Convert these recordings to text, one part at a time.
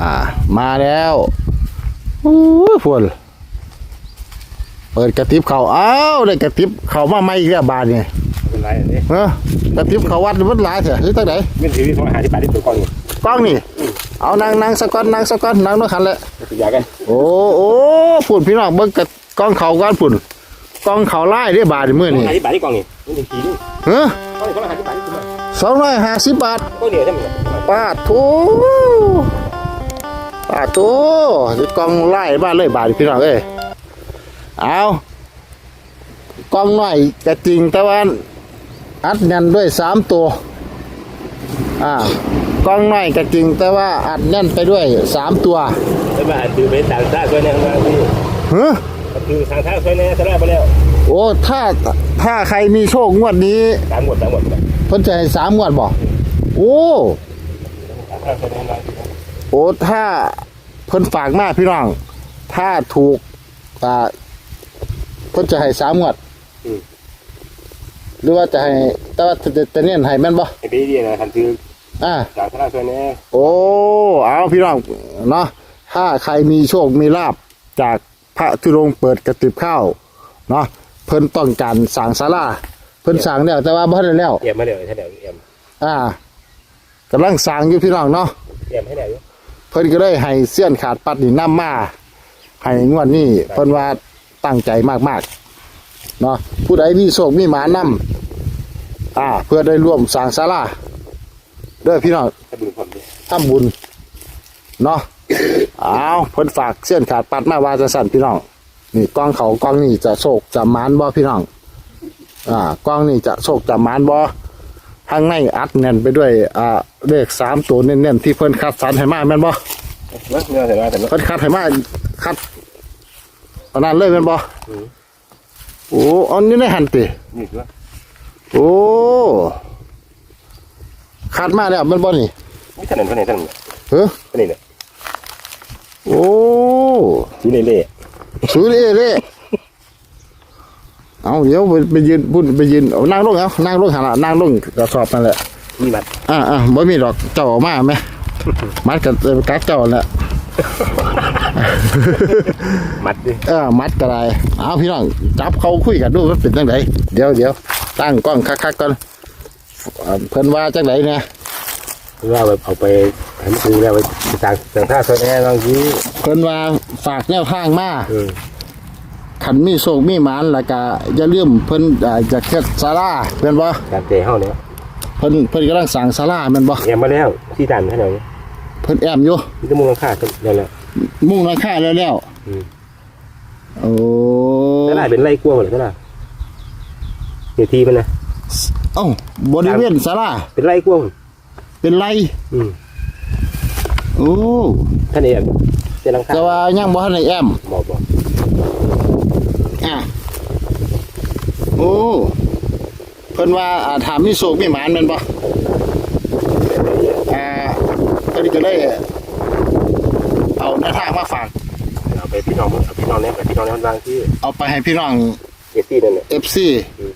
อ่า มาแล้วอู้ยฝนเปิดกระติบเขาอ้าวได้กระติบเขามาใหม่อีกแล้วบาทนี่เป็นไรอันนี้เออกระติบเขาวัดมันหลายเถอะหรือตั้งไหนเป็นทีวีโทรหาที่ป่าที่ตัวกล้องอยู่กล้องนี่ เอานางนางสะก้อนนางสะก้อนนางต้องขันแหละติดยากันโอ้โอ้ฝุ่นพี่น้องเบิ่งกับกล้องเขาก้อนฝุ่นกล้องเขาไล่ได้บาทนี่มื้อโทรนี่หาที่ป่าที่กล้องนี่มันเป็นทีนี่เฮ้อกล้องนี่โทรหาที่ป่าที่ตัวสองร้อยห้าสิบบาทกล้องเดียวใช่ไหมปาดทู ปาดทูนี่กล้องไล่บ้านเลยบาทนี่พี่น้องเอ้ยเอากล้องน้อยก็จริงแต่ว่าอัดแน่นด้วยสามตัวอ่ากล้องน้อยก็จริงแต่ว่าอัดแน่นไปด้วยสามตัวไม่มาคือเป็นต่างชาติช่วยแน่มาที่เฮ้อคือทางชาติช่วยแน่จะได้ไปแล้ว โอ้ถ้าถ้าใครมีโชคงวดนี้สามหมดสามหมดเพิ่นจะให้สามงวดบ่โอ้ทางชาติช่วยแน่มาโอ้ ถ้าเพิ่นฝากมาพี่น้อง ถ้าถูกอ่าเพิ่นจะให้สามงวดหรือว่าจะให้แต่ว่าจะจะเน้นให้แม่นบ่ไอ้ปีเดียวนะทันคืออ่าต่างชาติช่วยแน่โอ้ เอาพี่น้องเนาะ ถ้าใครมีโชค มีลาบจากพระธุรงค์เปิดกระติบข้าวเนาะ เพิ่นต้องการสร้างศาลา เพิ่นสร้างแล้วแต่ว่าบ่ทันได้แล้ว เอี่ยมมาเดี๋ยวถ้าเดี๋ยวเอี่ยมอ่ากำลังสร้างอยู่พี่น้องเนาะ เอี่ยมให้เดี๋ยวเพิ่นก็เลยให้เสี้ยนขาดปัดนี่นำมาให้งวดนี้เพิ่นว่าตั้งใจมากๆเนาะผู้ใดมีโชคมีหมานำอ่า เพื่อได้ร่วมสร้างศาลาเด้อพี่น้องถ้าบุญความดีทำบุญเนาะเอาเพิ่นฝากเสี้ยนขาดปัดมาว่าจะสั่นพี่น้องนี่กล้องเขากล้องนี่จะโชคจะหมานบ่พี่น้องอ่ากล้องนี่จะโชคจะหมานบ่ ข้างในอัดแน่นไปด้วยอ่าเลขสามตัวเน้นๆที่เพิ่นคัดสรรให้มาแม่นบ่เนาะเนื้อแต่ว่าแต่เนาะเพิ่นคัดให้มาคัดตอนนั้นเลยแม่นบ่โอ้อันนี้ในหันตินี่คือว่าโอ้คัดมาแล้วแม่นบ่นี่ไม่ถนัดถนัดถนัดเฮ้อถนัดเนี่ยโอ้ทีเล่ซื้อเลยเลย เอาเดี๋ยวไปไปยืนพูดไปยืนเอานั่งลงเอานั่งลงหันละนั่งลงกระสอบนั่นแหละมีมัดอ่าอ่าบ่มีดอกเจ้าเออกมาไหมมัดกับกัดเจ้าแหละมัดดิเออมัดกระไรเอาพี่น้องจับเขาคุยกันดูมันเป็นจังไดเดี๋ยวเดี๋ยวตั้งกล้องคักๆก่อนอ่าเพิ่นว่าจังไดเนี่ยว่าแบบเอาไปให้มันดูแล้วไปต่างต่างชาติช่วยแน่บางทีเพิ่นว่าฝากแนวทางมาเออ ขันมีโชคมีหมานแล้วก็อย่าลืมเพิ่นอ่าจะเฮ็ดศาลาเพิ่นบ่การเตะเฮาเนี่ยเพิ่นเพิ่นกำลังสร้างศาลาแม่นบ่เอี่ยมมาแล้วที่ดันให้หน่อยเพิ่นแอมอยู่ที่จะมุ่งค่าแล้วแหละมุ่งราคาแล้วแล้วอืมโอ้ถ้าได้เป็นไรกลัวหมดเลยก็ได้เดี๋ยวทีมันนะเอ้าบริเวณศาลาเป็นไรกลัวเป็นไรอืมโอ้ท่านเอี่ยมเจ้าลังคาแต่ว่ายังบ่ทันได้แอมบอกบอก อะ โอ้ เพิ่นว่าอ่าถามมีโศกมีหมานแม่นบ่อ่าเพิ่นก็เลยเอาแนวทางมาฝาก เอาไปพี่น้องเอาพี่น้องเนี่ยไปพี่น้องเนี่ยบางที่เอาไปให้พี่น้อง เอซี่นั่นแหละ FC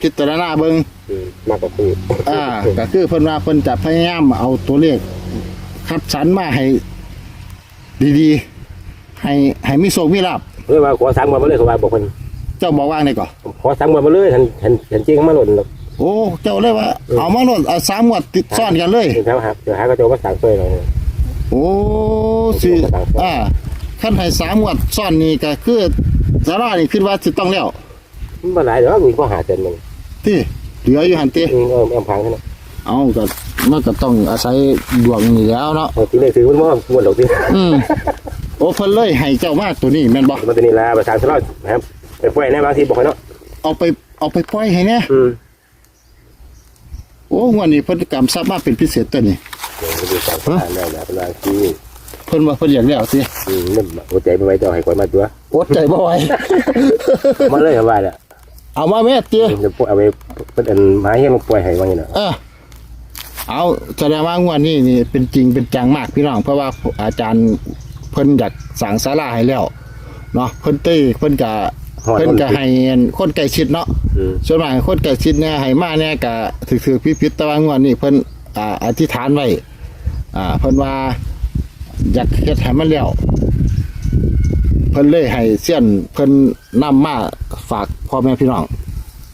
พิจารณาเบิ่งอืมมากกว่าคืออ่าก็คือเพิ่นว่าเพิ่นจะพยายามเอาตัวเลขคัดสรรมาให้ ดีๆ ให้ให้มีโชคมีลาภเฮ้ยว่าขอสั่งมาเลยเขาว่าบอกคน เจ้าบอกว่าไงก่อนขอสั่งมาเลยทันทันทันจริงมาหล่นหรอก โอ้เจ้าเลยว่า เอามาโลดเอาสามงวดติดซ้อนกันเลย เดี๋ยวหาเดี๋ยวหาก็จะว่าสั่งเฟยเลยโอ้สิอ่าขั้นให้สามงวดซ้อนนี่ก็คือสารานี่คิดว่าสิต้องแล้วมันบ่หลายเดี๋ยวมีข้อหาเจนหนึ่งที่เหลืออยู่หันติอืมเออแอมพังแค่นั้นเอาก็มันก็ต้องอาศัยดวงนี่แล้วเนาะเอาทีเลยถือมันว่าหมดหรอกทีอืมโอ้เพิ่นเลยให้เจ้ามาตัวนี้แม่นบ่มันตัวนี้ละประธานสลอดนะครับ ไปปล่อยในบางทีบอกให้เนาะเอาไปเอาไปปล่อยให้แน่อืมโอ้งวดนี้เพิ่นกำซับมาเป็นพิเศษตัวนี้ เดี๋ยวไปดูสั่งทานได้นะเป็นบางทีเพิ่นว่าเพิ่นอยากแล้วสิอืมนั่นหัวใจไปไว้เจ้าให้คอยมาตัวอดใจบ่ไหว มาเลยครับว่าเนี่ยเอามาแม่เตี้ยจะปล่อยเอาไปเป็นอันไม้ให้มันปล่อยให้ว่าอย่างเนาะเออเอาแสดงว่างวดนี้นี่เป็นจริงเป็นจังมากพี่น้อง เพราะว่าอาจารย์เพิ่นอยากสั่งศาลาให้แล้วเนาะเพิ่นเต้เพิ่นก็ เพิ่นก็ให้คนใกล้ชิดเนาะอืมส่วนมากคนใกล้ชิดเนี่ยให้มาเนี่ยก็ถือๆพิพิธแต่ว่างวดนี้เพิ่นอ่าอธิษฐานไว้อ่าเพิ่นว่าอยากเฮ็ดให้มันแล้วเพิ่นเลยให้เสี้ยนเพิ่นนำมาฝากพ่อแม่พี่น้อง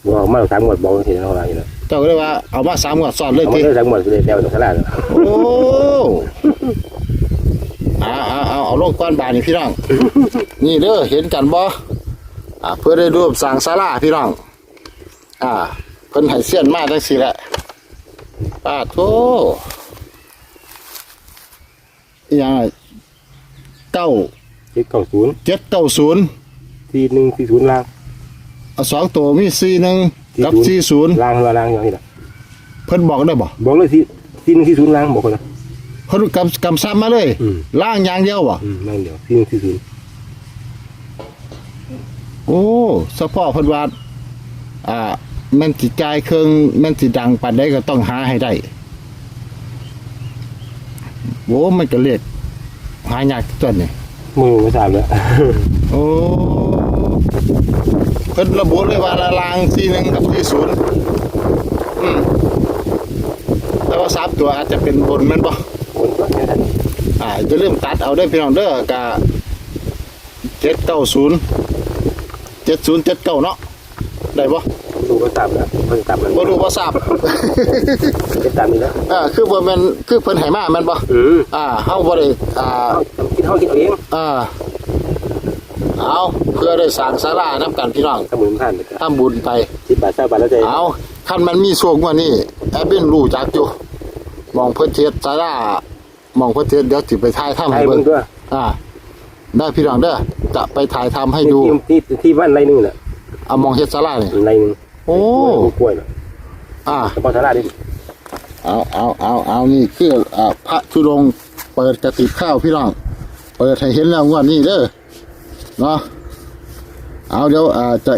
บอกมาสามหมวดบอกทีเท่าไหร่เนาะเจ้าก็เลยว่าเอามาสามงวดซ้อนเลยเอามาติได้สามหมวดเลยแล้วตรงขนาดโอ้เอาเอาเอาเอาลงก้อนบานนี่พี่น้อง นี่เด้อเห็นกันบ่ อ่าเพื่อได้รูปสร้างศาลาพี่น้อง อ่า เพิ่นให้เสี้ยนมาจังซี่แหละป้าโธอีหยังอะเก้าเจ็ดเก้าศูนย์เจ็ดเก้าศูนย์สี่หนึ่งสี่ศูนย์ล่างเอาสองตัวมีสี่หนึ่งกับ40สี่ศูนย์ล่างว่าล่างอย่างนี้แหละเพิ่นบอกได้บ่บอกเลยสี่สี่หนึ่งสี่ศูนย์ล่างบอกคนละเพิ่นกำกำซ้ำมาเลยอืมล่างอย่างเดียวบ่อืมนั่งเดียวสี่หนึ่งสี่ศูนย์ โอ้สะพ่อเพิ่นว่าอ่าแม่นสิจ่ายเครื่องแม่นสิดังปานใดก็ต้องหาให้ได้โอ้มันก็เลขหายากตัวนี่มือไม่ทราบแล้ว โอ้เพิ่นระบุเลยว่าละลาง41กับ40อืมแต่ว่าสามตัวอาจจะเป็นบนแม่นบ่ คนก็แค่นั้นอ่าอย่าลืมตัดเอาได้อพี่น้องเด้อกะเจ็ดเก้าศูนย์ เจ็ดศูนย์เจ็ดเก้าเนาะได้ปะดูก็ทราบแล้วเพิ่งทราบแล้วบ่รู้บ่ทราบจะตามนี้แล้วอ่าคือบ่แม่นคือเพิ่นให้มาแม่นบ่อืมอ่าเฮาบ่ได้อ่าคิดเท่าคิดเองอ่าเอาเพื่อได้สร้างศาลานํกันพี่น้องสมุนท่านทำบุญไปสิบบาทเก้าบาทแล้วใจเอาคันมันมีโชคกว่านี้แอบเป็นรู้จักอยู่มองเพิ่นเทศศาลามองเพิ่นเทศเดี๋ยวสิไปถ่ายทำไทให้ยเบิ่เบิ่งงด้วยอ่า ได้พี่น้องเด้อจะไปถ่ายทำให้ดูที่ที่ที่บ้านไรนึงน่ะเอามองเฮ็ดศาลานี่ไรนึงโอ้ กล้วยน่ะอ่าเฉพาะสาราดิเอาเอาเอาเอานี่คืออ่าพระธุดงค์เปิดกระติบข้าวพี่น้อง เปิดให้เห็นแล้วงวดนี้เด้อเนาะเอาเดี๋ยวอ่าจะ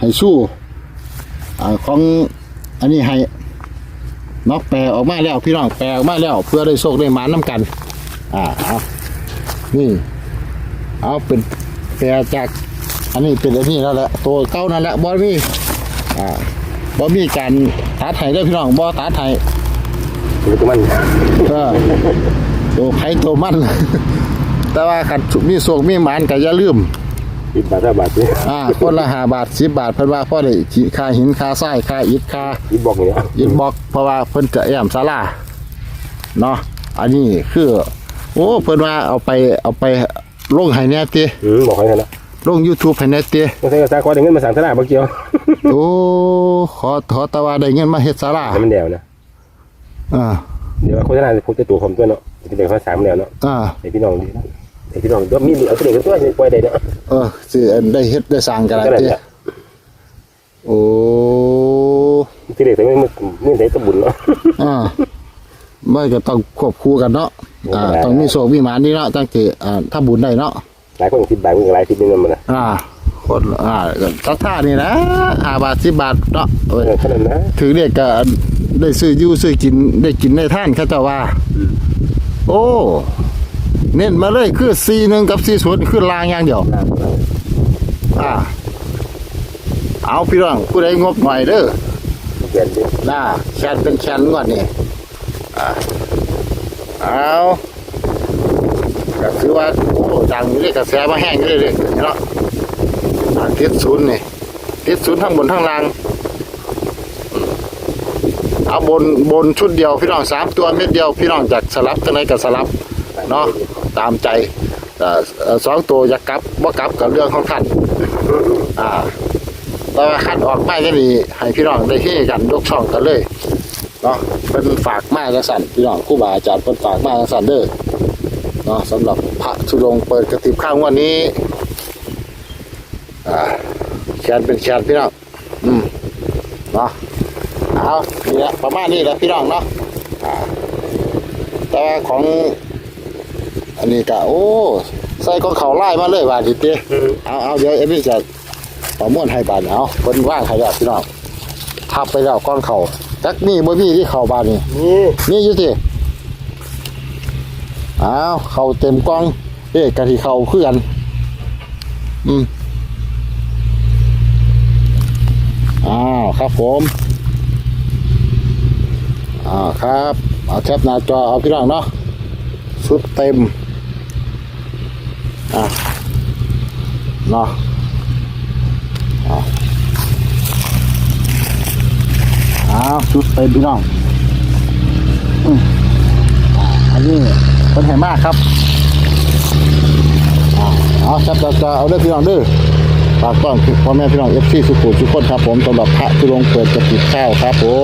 ให้สู้อ่าของอันนี้ให้เนาะแปลออกมาแล้วพี่น้องแปลออกมาแล้ว เพื่อได้โชคได้หมานน้ำกัน อ่าเอานี่ เอาเป็นแปลจาก อันนี้เป็นอันนี้แล้วแหละตัวเก้านั่นแหละบอมีอ่าบอมีการตัดไห้ได้อพี่น้องบอตัดไห้คือตัวมันก็ตัวไผ่ตัวมัน แต่ว่าขันมีโศกมีหมานก็อย่าลืมสิบบาทเก้าบาทเนี่ยอ่าคนละห้าบาทสิบบาทเพิ่นว่าพ่อได้ค่าหินค่าทรายค่าอิฐค่าอีบอกอย่างเงี้ยอิฐบล็อกเพราะว่าเพิ่นจะแอมศาลาเนาะอันนี้คือ โอ้เพิ่นว่าเอาไปเอาไป ลงให้แน่ติอืมบอกให้นะลง YouTube ให้แน่ติไม่ใช่กระซ่าขอได้เงินมาสั่งสาราบ่เกี่ยวโอ้ขอขอแต่ว่าได้เงินมาเฮ็ดศาลาให้มันแนวนะ อ่าเดี๋ยวโฆษณาจะพูดแต่ตัวผมตัวเนาะเป็นเด็กเขาสามแนวเนาะอ่าไอพี่น้องไอพี่น้องตัวมีเอาตัวเด็กตัวนี้ปล่อยได้เนาะเออสิอันได้เฮ็ดได้สร้างกันก็แล้วนั่นติแหละโอ้ตัวเด็กแต่ไม่ไม่ได้ตะบุญเนาะอ่าไม่ก็ต้องควบคู่กันเนาะ อ่าได้ต้องมีโศกมีหมานนี่เนาะตั้งแต่อ่าถ้าบุญได้เนาะหลายคนคิดบาทมีหลายคิดนึงมันนะอ่า คนอ่าก็ตักท่านี่นะห้าบาทสิบบาทเนาะเอ้ยเออเท่านั้นนะถือเรียกก็ได้ซื้ออยู่ซื้อกินได้กินได้ท่านเขาเจ้าว่า โอ้ เน้นมาเลยคือซีหนึ่งกับซีศูนย์คือลางอย่างเดียว อ่า เอาพี่น้องผู้ใดงบหน่อยเด้อเปลี่ยนดิน่าแคนเป็นแคนก่อนนี่อ่า เอาก็คือว่าโอ้ดังอยู่เลยกระแสมาแห้งอยู่เลยเลยเนาะอ่าทิศศูนย์นี่ทิศศูนย์ทั้งบนทั้งล่างเอาบนบนชุดเดียวพี่น้องสามตัวเม็ดเดียวพี่น้องจากสลับตัวไหนก็สลับเนาะตามใจสองตัวอยากกลับว่ากลับกับเรื่องของท่านอ่าแต่ว่าคัดออกมาจะดีให้พี่น้องได้เฮกันยกช่องกันเลย เนาะเป็นฝากมาจังสั่นพี่น้องครู่บาอาจารย์เป็นฝากมาจังสั่นเด้อเนาะสำหรับพระธุดงเปิดกระติบข้างวันนี้อ่าแขนเป็นแขนพี่น้องอืมเนาะเอานี่แหละประมาณนี้แหละพี่น้องเนาะอ่าแต่ว่าของอันนี้ก็โอ้ใส่ของเขาไล่มาเลยว่าดิเต้เอาเอาเดี๋ยวเอ็มนี่จะประมวลให้บานเอาเพิ่นว่างให้แล้วพี่น้องทับไปแล้วก้อนเขา จักมีบ่มีที่เข้าบานนี่นี่มีอยู่ติอ้าวเข้าเต็มกล้องเอ๊ะกะที่เข้าคือกันอืมอ้าวครับผมอ้าวครับเอาแคปหน้าจอเอาพี่น้องเนาะชุดเต็มอะเนาะอะ ชุดไปพี่น้องอืออานนี้เป็นแห่มากครับอาเอาจับเราจะเอาเด้อพี่น้องเด้อฝากต้อนพ่อแม่พี่น้องเอฟซีสุขุมทุกคนครับผมสำหรับพระทุลงเปิดกระติบข้าวครับผม